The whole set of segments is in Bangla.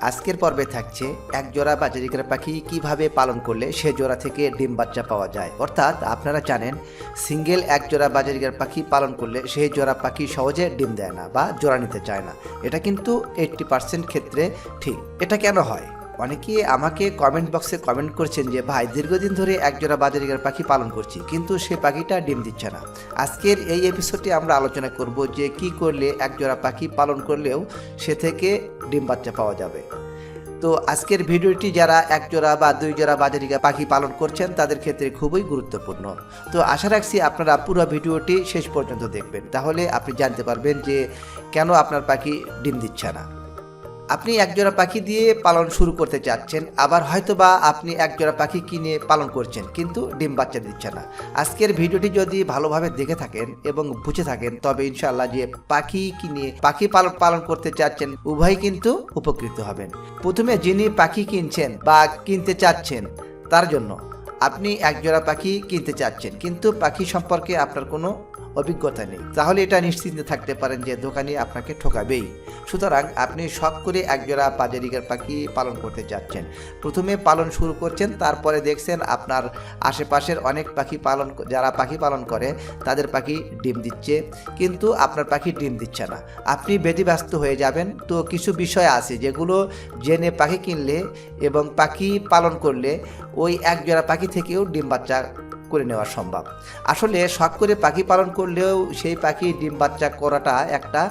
আজকের পর্বে থাকছে এক জোড়া বাজারিকার পাখি কীভাবে পালন করলে সে জোড়া থেকে ডিম বাচ্চা পাওয়া যায়। অর্থাৎ আপনারা জানেন, সিঙ্গেল এক জোড়া বাজারিকার পাখি পালন করলে সেই জোড়া পাখি সহজে ডিম দেয় না বা জোড়া নিতে চায় না। এটা কিন্তু এইটটি পার্সেন্ট ক্ষেত্রে ঠিক। এটা কেন হয়? অনেকে আমাকে কমেন্ট বক্সে কমেন্ট করছেন যে, ভাই, দীর্ঘদিন ধরে একজোড়া বাজারিকার পাখি পালন করছি, কিন্তু সে পাখিটা ডিম দিচ্ছে না। আজকের এই এপিসোডে আমরা আলোচনা করব যে, কি করলে একজোড়া পাখি পালন করলেও সে থেকে ডিম বাচ্চা পাওয়া যাবে। তো আজকের ভিডিওটি যারা এক জোড়া বা দুই জোড়া বাজারিকা পাখি পালন করছেন, তাদের ক্ষেত্রে খুবই গুরুত্বপূর্ণ। তো আশা রাখছি আপনারা পুরো ভিডিওটি শেষ পর্যন্ত দেখবেন। তাহলে আপনি জানতে পারবেন যে, কেন আপনার পাখি ডিম দিচ্ছে না। আপনি একজোড়া পাখি দিয়ে পালন শুরু করতে চাচ্ছেন, আবার হয়তোবা আপনি একজোড়া পাখি কিনে পালন করছেন, কিন্তু ডিম বাচ্চা দিচ্ছে না। আজকের ভিডিওটি যদি ভালোভাবে দেখে থাকেন এবং বুঝে থাকেন, তবে ইনশাল্লাহ যে পাখি কিনে পাখি পালন পালন করতে চাচ্ছেন, উভয় কিন্তু উপকৃত হবেন। প্রথমে যিনি পাখি কিনছেন বা কিনতে চাচ্ছেন, তার জন্য আপনি একজোড়া পাখি কিনতে চাচ্ছেন, কিন্তু পাখি সম্পর্কে আপনার কোনো অভিজ্ঞতা নেই। তাহলে এটা নিশ্চিন্তে থাকতে পারেন যে দোকানি আপনাকে ঠকাবেই। সুতরাং আপনি শখ করে একজোড়া বাজারিকার পাখি পালন করতে চাচ্ছেন প্রথমে পালন শুরু করছেন, তারপরে দেখছেন আপনার আশেপাশের অনেক পাখি পালন যারা পাখি পালন করে, তাদের পাখি ডিম দিচ্ছে। কিন্তু আপনার পাখি ডিম দিচ্ছে না। আপনি ব্যতিব্যস্ত হয়ে যাবেন। তো কিছু বিষয় আছে যেগুলো জেনে পাখি কিনলে এবং পাখি পালন করলে ওই এক জোড়া পাখি থেকেও ডিম বাচ্চা করে নেওয়া সম্ভব। আসলে শখ করে পাখি পালন করলেও সেই পাখি ডিম বাচ্চা করাটা একটা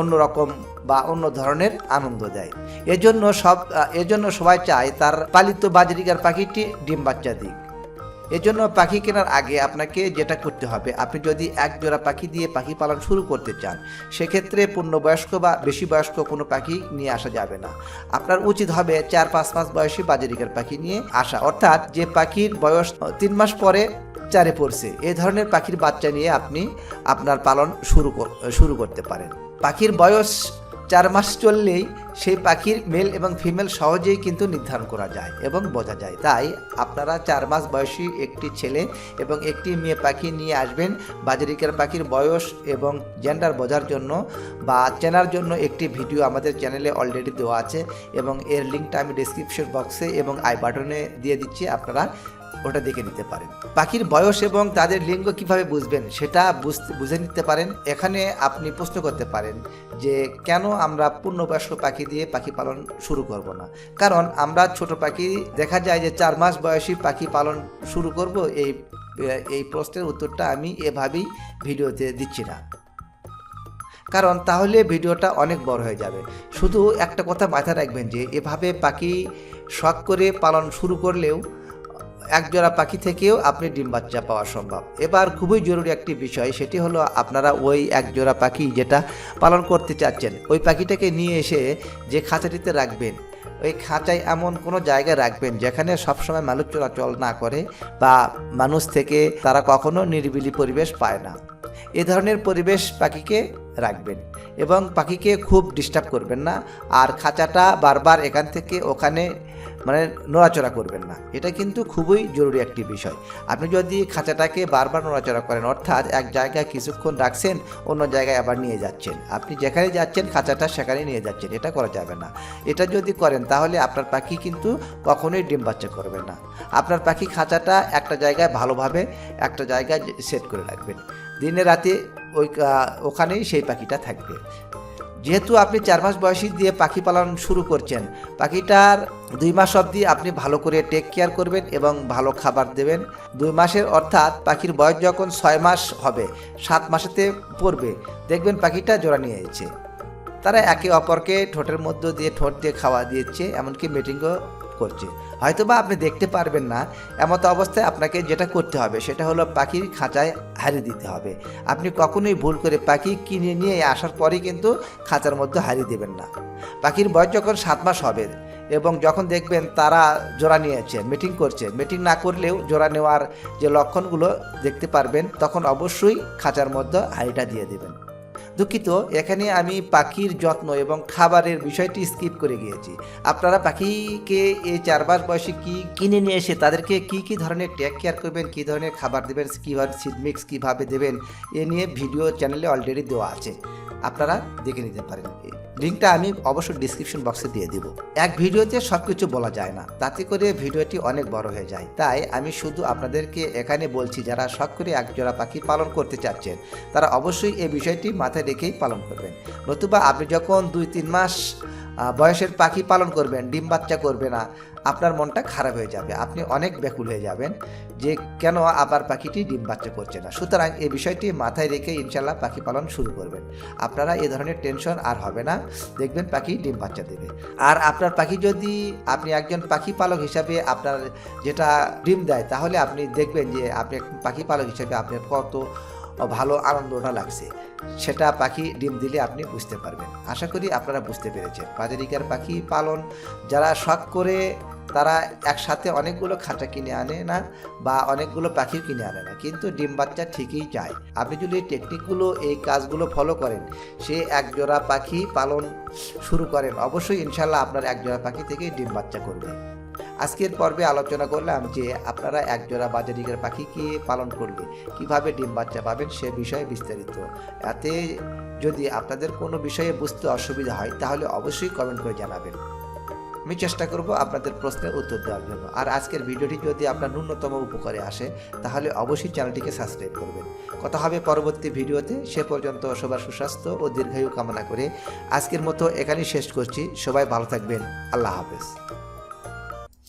অন্যরকম বা অন্য ধরনের আনন্দ দেয়। এজন্য সব এজন্য সবাই চায় তার পালিত বাজরিকার পাখিটি ডিম বাচ্চা দিক। এজন্য পাখি কেনার আগে আপনাকে যেটা করতে হবে, আপনি যদি এক জোড়া পাখি দিয়ে পাখি পালন শুরু করতে চান, সেক্ষেত্রে পূর্ণবয়স্ক বা বেশি বয়স্ক কোনো পাখি নিয়ে আসা যাবে না। আপনার উচিত হবে চার পাঁচ মাস বয়সী বাজারিকার পাখি নিয়ে আসা। অর্থাৎ যে পাখির বয়স তিন মাস পরে চারে পড়ছে, এ ধরনের পাখির বাচ্চা নিয়ে আপনি আপনার পালন শুরু শুরু করতে পারেন। পাখির বয়স চার মাস চললেই সেই পাখির মেল এবং ফিমেল সহজেই কিন্তু নির্ধারণ করা যায় এবং বোঝা যায়। তাই আপনারা চার মাস বয়সী একটি ছেলে এবং একটি মেয়ে পাখি নিয়ে আসবেন। বাজারিকার পাখির বয়স এবং জেন্ডার বোঝার জন্য বা চেনার জন্য একটি ভিডিও আমাদের চ্যানেলে অলরেডি দেওয়া আছে এবং এর লিঙ্কটা আমি ডিসক্রিপশন বক্সে এবং আই বাটনে দিয়ে দিচ্ছি। আপনারা ওটা দেখে নিতে পারেন। পাখির বয়স এবং তাদের লিঙ্গ কীভাবে বুঝবেন, সেটা বুঝে নিতে পারেন। এখানে আপনি প্রশ্ন করতে পারেন যে, কেন আমরা পূর্ণবয়স্ক পাখি দিয়ে পাখি পালন শুরু করব না? কারণ আমরা ছোট পাখি, দেখা যায় যে চার মাস বয়সী পাখি পালন শুরু করব, এই এই প্রশ্নের উত্তরটা আমি এভাবেই ভিডিওতে দিচ্ছি না। কারণ তাহলে ভিডিওটা অনেক বড় হয়ে যাবে। শুধু একটা কথা মাথায় রাখবেন যে, এভাবে পাখি শখ করে পালন শুরু করলেও একজোড়া পাখি থেকেও আপনি ডিম বাচ্চা পাওয়া সম্ভব। এবার খুবই জরুরি একটি বিষয়, সেটি হলো আপনারা ওই একজোড়া পাখি যেটা পালন করতে চাচ্ছেন, ওই পাখিটাকে নিয়ে এসে যে খাঁচাটিতে রাখবেন, ওই খাঁচায় এমন কোনো জায়গায় রাখবেন যেখানে সবসময় মানুষ চলাচল না করে বা মানুষ থেকে তারা কখনো নিরিবিলি পরিবেশ পায় না। এ ধরনের পরিবেশ পাখিকে রাখবেন। এবং পাখিকে খুব ডিস্টার্ব করবেন না। আর খাঁচাটা বারবার এখান থেকে ওখানে মানে নড়াচড়া করবেন না। এটা কিন্তু খুবই জরুরি একটি বিষয়। আপনি যদি খাঁচাটাকে বারবার নড়াচড়া করেন, অর্থাৎ এক জায়গায় কিছুক্ষণ রাখছেন, অন্য জায়গায় আবার নিয়ে যাচ্ছেন। আপনি যেখানে যাচ্ছেন, খাঁচাটা সেখানে নিয়ে যাচ্ছেন। এটা করা যাবে না। এটা যদি করেন, তাহলে আপনার পাখি কিন্তু কখনোই ডিম বাচ্চা করবে না। আপনার পাখি খাঁচাটা একটা জায়গায় ভালোভাবে, একটা জায়গায় সেট করে রাখবেন। দিনে রাতে ওই ওখানেই সেই পাখিটা থাকবে। যেহেতু আপনি চার মাস বয়সী দিয়ে পাখি পালন শুরু করছেন, পাখিটার দুই মাস অবধি আপনি ভালো করে টেক কেয়ার করবেন এবং ভালো খাবার দেবেন। দুই মাসের অর্থাৎ পাখির বয়স যখন ছয় মাস হবে, সাত মাসেতে পড়বে। দেখবেন পাখিটা জোড়া নিয়ে এসেছে। তারা একে অপরকে ঠোঁটের মধ্য দিয়ে, ঠোঁট দিয়ে খাওয়া দিয়েছে এমনকি মিটিংও করছে। হয়তোবা আপনি দেখতে পারবেন না, এমতো অবস্থায় আপনাকে যেটা করতে হবে সেটা হলো পাখির খাঁচায় হারিয়ে দিতে হবে। আপনি কখনোই ভুল করে পাখি কিনে নিয়ে আসার পরেই কিন্তু খাঁচার মধ্যে হারিয়ে দেবেন না। পাখির বয়স যখন সাত মাস হবে এবং যখন দেখবেন তারা জোড়া নিয়েছে মিটিং করছে মিটিং না করলেও জোড়া নেওয়ার যে লক্ষণগুলো দেখতে পারবেন, তখন অবশ্যই খাঁচার মধ্যে হাড়িটা দিয়ে দেবেন। দুঃখিত, এখানে আমি পাখির যত্ন এবং খাবারের বিষয়টি স্কিপ করে গিয়েছি। আপনারা পাখিকে এই চার মাস বয়সে কী কিনে নিয়ে এসে তাদেরকে কি কি ধরনের টেক কেয়ার করবেন, কী ধরনের খাবার দেবেন কীভাবে সিড মিক্স কীভাবে দেবেন, এ নিয়ে ভিডিও চ্যানেলে অলরেডি দেওয়া আছে। আপনারা দেখে নিতে পারেন। লিঙ্কটা আমি অবশ্যই ডিসক্রিপশন বক্সে দিয়ে দিব। এক ভিডিওতে সব কিছু বলা যায় না, তাতে করে ভিডিওটি অনেক বড় হয়ে যায়। তাই আমি শুধু আপনাদেরকে এখানে বলছি, যারা শখ করে একজোড়া পাখি পালন করতে চাচ্ছেন, তারা অবশ্যই এই বিষয়টি মাথায় রেখেই পালন করবেন। নতুবা আপনি যখন দুই তিন মাস বয়সের পাখি পালন করবেন, ডিম বাচ্চা করবে না আপনার মনটা খারাপ হয়ে যাবে, আপনি অনেক ব্যাকুল হয়ে যাবেন যে কেন আবার পাখিটি ডিম বাচ্চা করছে না। সুতরাং এই বিষয়টি মাথায় রেখে ইনশাল্লাহ পাখি পালন শুরু করবেন। আপনারা এ ধরনের টেনশন আর হবে না, দেখবেন পাখি ডিম বাচ্চা দেবে। আর আপনার পাখি যদি আপনি একজন পাখি পালক হিসাবে আপনার যেটা ডিম দেয়, তাহলে আপনি দেখবেন যে আপনি পাখি পালক হিসাবে আপনার কত ভালো আনন্দটা লাগছে। সেটা পাখি ডিম দিলে আপনি বুঝতে পারবেন। আশা করি আপনারা বুঝতে পেরেছেন। বাজারিকার পাখি পালন, যারা শখ করে তারা একসাথে অনেকগুলো খাঁচা কিনে আনে না বা অনেকগুলো পাখিও কিনে আনে না। কিন্তু ডিম বাচ্চা ঠিকই চায়। আপনি যদি এই টেকনিকগুলো এই কাজগুলো ফলো করেন, সে এক জোড়া পাখি পালন শুরু করেন, অবশ্যই ইনশাল্লাহ আপনার এক জোড়া পাখি থেকে ডিম বাচ্চা করবে। আজকের পর্বে আলোচনা করলাম যে আপনারা একজোড়া বাজারিকের পাখিকে পালন করলে কীভাবে ডিম বাচ্চা পাবেন সে বিষয়ে বিস্তারিত। এতে যদি আপনাদের কোনো বিষয়ে বুঝতে অসুবিধা হয়, তাহলে অবশ্যই কমেন্ট করে জানাবেন। আমি চেষ্টা করব আপনাদের প্রশ্নের উত্তর দেওয়ার জন্য। আর আজকের ভিডিওটি যদি আপনার ন্যূনতম উপকারে আসে, তাহলে অবশ্যই চ্যানেলটিকে সাবস্ক্রাইব করবেন। কথা হবে পরবর্তী ভিডিওতে। সে পর্যন্ত সবার সুস্বাস্থ্য ও দীর্ঘায়ু কামনা করে আজকের মতো এখানেই শেষ করছি। সবাই ভালো থাকবেন। আল্লাহ হাফেজ।